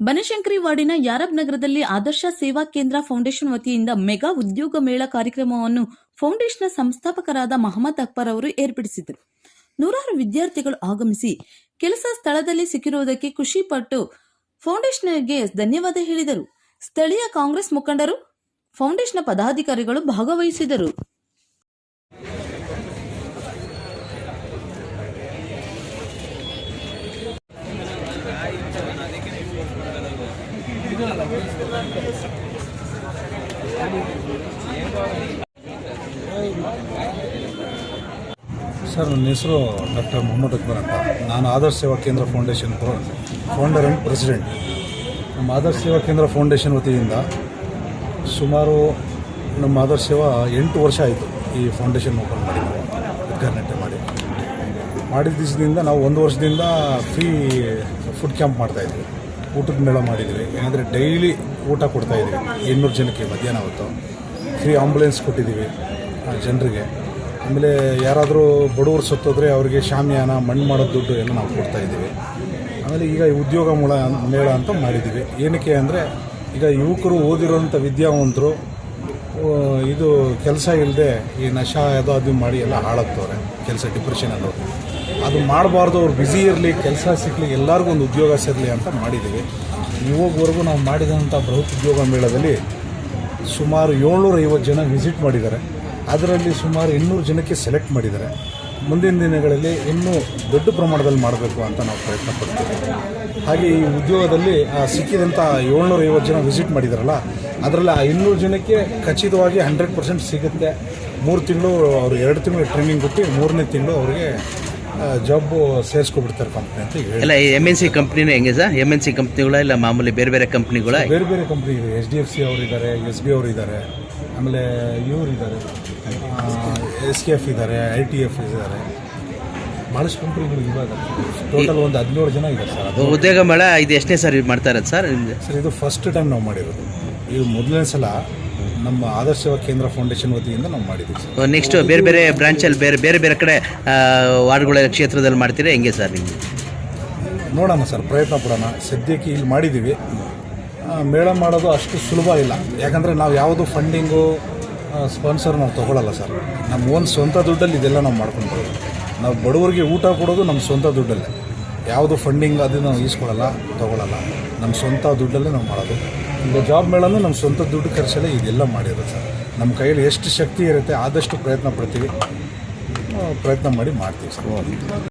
ಬನಶಂಕರಿ ವಾರ್ಡಿನ ಯಾರಬ್ ನಗರದಲ್ಲಿ ಆದರ್ಶ ಸೇವಾ ಕೇಂದ್ರ ಫೌಂಡೇಶನ್ ವತಿಯಿಂದ ಮೆಗಾ ಉದ್ಯೋಗ ಮೇಳ ಕಾರ್ಯಕ್ರಮವನ್ನು ಫೌಂಡೇಶನ್ನ ಸಂಸ್ಥಾಪಕರಾದ ಮಹಮ್ಮದ್ ಅಕ್ಬರ್ ಅವರು ಏರ್ಪಡಿಸಿದರು. ನೂರಾರು ವಿದ್ಯಾರ್ಥಿಗಳು ಆಗಮಿಸಿ ಕೆಲಸ ಸ್ಥಳದಲ್ಲಿ ಸಿಕ್ಕಿರುವುದಕ್ಕೆ ಖುಷಿಪಟ್ಟು ಫೌಂಡೇಶನ್ಗೆ ಧನ್ಯವಾದ ಹೇಳಿದರು. ಸ್ಥಳೀಯ ಕಾಂಗ್ರೆಸ್ ಮುಖಂಡರು ಫೌಂಡೇಶನ್ನ ಪದಾಧಿಕಾರಿಗಳು ಭಾಗವಹಿಸಿದರು. ಸರ್, ನನ್ನ ಹೆಸರು ಡಾಕ್ಟರ್ ಮೊಹಮ್ಮದ್ ಅಕ್ಬರ್ ಅಂತ. ನಾನು ಆದರ್ಶ ಸೇವಾ ಕೇಂದ್ರ ಫೌಂಡೇಶನ್ ಫೌಂಡರ್ ಆ್ಯಂಡ್ ಪ್ರೆಸಿಡೆಂಟ್ ನಮ್ಮ ಆದರ್ಶ ಸೇವಾ ಕೇಂದ್ರ ಫೌಂಡೇಶನ್ ವತಿಯಿಂದ ಸುಮಾರು ನಮ್ಮ ಆದರ್ಶ ಸೇವಾ ಎಂಟು ವರ್ಷ ಆಯಿತು ಈ ಫೌಂಡೇಶನ್ ಓಪನ್ ಮಾಡಿ ಉದ್ಘಾಟನೆ ಮಾಡಿ. ಮಾಡಿದ ದಿವಸದಿಂದ ನಾವು ಒಂದು ವರ್ಷದಿಂದ ಫ್ರೀ ಫುಡ್ ಕ್ಯಾಂಪ್ ಮಾಡ್ತಾಯಿದ್ವಿ ಊಟದ ಮೇಳ ಮಾಡಿದ್ದೀವಿ ಏನಂದರೆ ಡೈಲಿ ಊಟ ಕೊಡ್ತಾ ಇದ್ದೀವಿ. ಇನ್ನೂರು ಜನಕ್ಕೆ ಮಧ್ಯಾಹ್ನ ಹೊತ್ತು. ಫ್ರೀ ಆಂಬುಲೆನ್ಸ್ ಕೊಟ್ಟಿದ್ದೀವಿ ಜನರಿಗೆ. ಆಮೇಲೆ ಯಾರಾದರೂ ಬಡವರು ಸತ್ತೋದ್ರೆ ಅವರಿಗೆ ಶಾಮಿಯಾನ, ಮಣ್ಣು ಮಾಡೋ ದುಡ್ಡು ಎಲ್ಲ ನಾವು ಕೊಡ್ತಾ ಇದ್ದೀವಿ. ಆಮೇಲೆ ಈಗ ಉದ್ಯೋಗ ಮೂಲ ಮೇಳ ಅಂತ ಮಾಡಿದ್ದೀವಿ. ಏನಕ್ಕೆ ಅಂದರೆ ಈಗ ಯುವಕರು ಓದಿರೋಂಥ ವಿದ್ಯಾವಂತರು ಇದು ಕೆಲಸ ಇಲ್ಲದೆ ಈ ನಶಾ ಅದು ಅದು ಮಾಡಿ ಎಲ್ಲ ಹಾಳಾಗ್ತವ್ರೆ, ಕೆಲಸ ಡಿಪ್ರೆಷನಲ್ಲೂ ಅದು ಮಾಡಬಾರ್ದು, ಅವ್ರು ಬ್ಯುಸಿ ಇರಲಿ, ಕೆಲಸ ಸಿಗಲಿ, ಎಲ್ಲರಿಗೂ ಒಂದು ಉದ್ಯೋಗ ಸಿಗಲಿ ಅಂತ ಮಾಡಿದ್ದೀವಿ ಇವಾಗವರೆಗೂ ನಾವು ಮಾಡಿದಂಥ ಬೃಹತ್ ಉದ್ಯೋಗ ಮೇಳದಲ್ಲಿ ಸುಮಾರು ಏಳ್ನೂರ ಐವತ್ತು ಜನ ವಿಸಿಟ್ ಮಾಡಿದ್ದಾರೆ. ಅದರಲ್ಲಿ ಸುಮಾರು ಇನ್ನೂರು ಜನಕ್ಕೆ ಸೆಲೆಕ್ಟ್ ಮಾಡಿದ್ದಾರೆ. ಮುಂದಿನ ದಿನಗಳಲ್ಲಿ ಇನ್ನೂ ದೊಡ್ಡ ಪ್ರಮಾಣದಲ್ಲಿ ಮಾಡಬೇಕು ಅಂತ ನಾವು ಪ್ರಯತ್ನ ಪಡ್ತೀವಿ. ಹಾಗೆ ಈ ಉದ್ಯೋಗದಲ್ಲಿ ಸಿಕ್ಕಿದಂಥ ಏಳ್ನೂರೈವತ್ತು ಜನ ವಿಸಿಟ್ ಮಾಡಿದಾರಲ್ಲ ಅದರಲ್ಲಿ ಆ ಇನ್ನೂರು ಜನಕ್ಕೆ ಖಚಿತವಾಗಿ ಹಂಡ್ರೆಡ್ ಪರ್ಸೆಂಟ್ ಸಿಗುತ್ತೆ. ಮೂರು ತಿಂಗಳು ಅವರು ಎರಡು ತಿಂಗಳು ಟ್ರೈನಿಂಗ್ ಕೊಟ್ಟು ಮೂರನೇ ತಿಂಗಳು ಅವರಿಗೆ ಜಾಬ್ ಸೇರಿಸ್ಕೊಬಿಡ್ತಾರೆ ಕಂಪ್ನಿ ಅಂತ ಹೇಳಿ. ಎಲ್ಲ ಎಂ ಎನ್ ಸಿ ಕಂಪ್ನಿನೂ ಹೆಂಗೆ ಸರ್? ಎಂ ಎನ್ ಸಿ ಕಂಪ್ನಿಗಳ ಇಲ್ಲ ಮಾಮೂಲಿ ಬೇರೆ ಬೇರೆ ಕಂಪ್ನಿಗಳ ಬೇರೆ ಬೇರೆ ಕಂಪ್ನಿ ಇದೆ. ಎಚ್ ಡಿ ಎಫ್ ಸಿ ಅವರಿದ್ದಾರೆ ಎಸ್ ಬಿ ಅವರಿದ್ದಾರೆ ಆಮೇಲೆ ಇವ್ರು ಇದ್ದಾರೆ ಎಸ್ ಕೆ ಎಫ್ ಇದ್ದಾರೆ ಐ ಟಿ ಎಫ್ ಇದ್ದಾರೆ. ಭಾಳಷ್ಟು ಕಂಪ್ನಿಗಳು ಇವಾಗ. ಟೋಟಲ್ ಒಂದು ಹದಿನೇಳು ಜನ ಇದ್ದಾರೆ ಸರ್. ಅದು ಉದ್ಯೋಗ ಮೇಳ ಇದು ಎಷ್ಟನೇ ಸರ್ ಇದು ಮಾಡ್ತಾ ಇರೋದು ಸರ್ ಸರ್ ಇದು ಫಸ್ಟ್ ಟೈಮ್ ನಾವು ಮಾಡಿರೋದು. ಇದು ಮೊದಲನೇ ಸಲ ನಮ್ಮ ಆದರ್ಶ ಕೇಂದ್ರ ಫೌಂಡೇಶನ್ ವತಿಯಿಂದ ನಾವು ಮಾಡಿದ್ದೀವಿ ಸರ್. ನೆಕ್ಸ್ಟ್ ಬೇರೆ ಬೇರೆ ಬ್ರಾಂಚಲ್ಲಿ ಬೇರೆ ಬೇರೆ ಬೇರೆ ಕಡೆ ವಾರ್ಡ್ಗಳ ಕ್ಷೇತ್ರದಲ್ಲಿ ಮಾಡ್ತೀರಾ? ಹೆಂಗೆ ಸರ್ ನಿಮಗೆ? ನೋಡೋಣ ಸರ್ ಪ್ರಯತ್ನ ಪಡೋಣ. ಸದ್ಯಕ್ಕೆ ಇಲ್ಲಿ ಮಾಡಿದ್ದೀವಿ. ಮೇಳ ಮಾಡೋದು ಅಷ್ಟು ಸುಲಭ ಇಲ್ಲ. ಯಾಕಂದರೆ ನಾವು ಯಾವುದು ಫಂಡಿಂಗು ಸ್ಪಾನ್ಸರ್ ನಾವು ತೊಗೊಳಲ್ಲ ಸರ್. ನಮ್ಮ ಒಂದು ಸ್ವಂತ ದುಡ್ಡಲ್ಲಿ ಇದೆಲ್ಲ ನಾವು ಮಾಡ್ಕೊಂಡು ಬರೋದು ನಾವು ಬಡವರಿಗೆ ಊಟ ಕೊಡೋದು ನಮ್ಮ ಸ್ವಂತ ದುಡ್ಡಲ್ಲೇ. ಯಾವುದು ಫಂಡಿಂಗ್ ಅದನ್ನು ನಾವು ಈಸ್ಕೊಳ್ಳಲ್ಲ, ತೊಗೊಳಲ್ಲ. ನಮ್ಮ ಸ್ವಂತ ದುಡ್ಡಲ್ಲೇ ನಾವು ಮಾಡೋದು. ಈಗ ಜಾಬ್ ಮೇಳಲ್ಲೂ ನಮ್ಮ ಸ್ವಂತ ದುಡ್ಡು ಖರ್ಚಲ್ಲೇ ಇದೆಲ್ಲ ಮಾಡಿರೋದು ಸರ್. ನಮ್ಮ ಕೈಯಲ್ಲಿ ಎಷ್ಟು ಶಕ್ತಿ ಇರುತ್ತೆ ಆದಷ್ಟು ಪ್ರಯತ್ನ ಪಡ್ತೀವಿ. ಪ್ರಯತ್ನ ಮಾಡಿ ಮಾಡ್ತೀವಿ ಸರ್.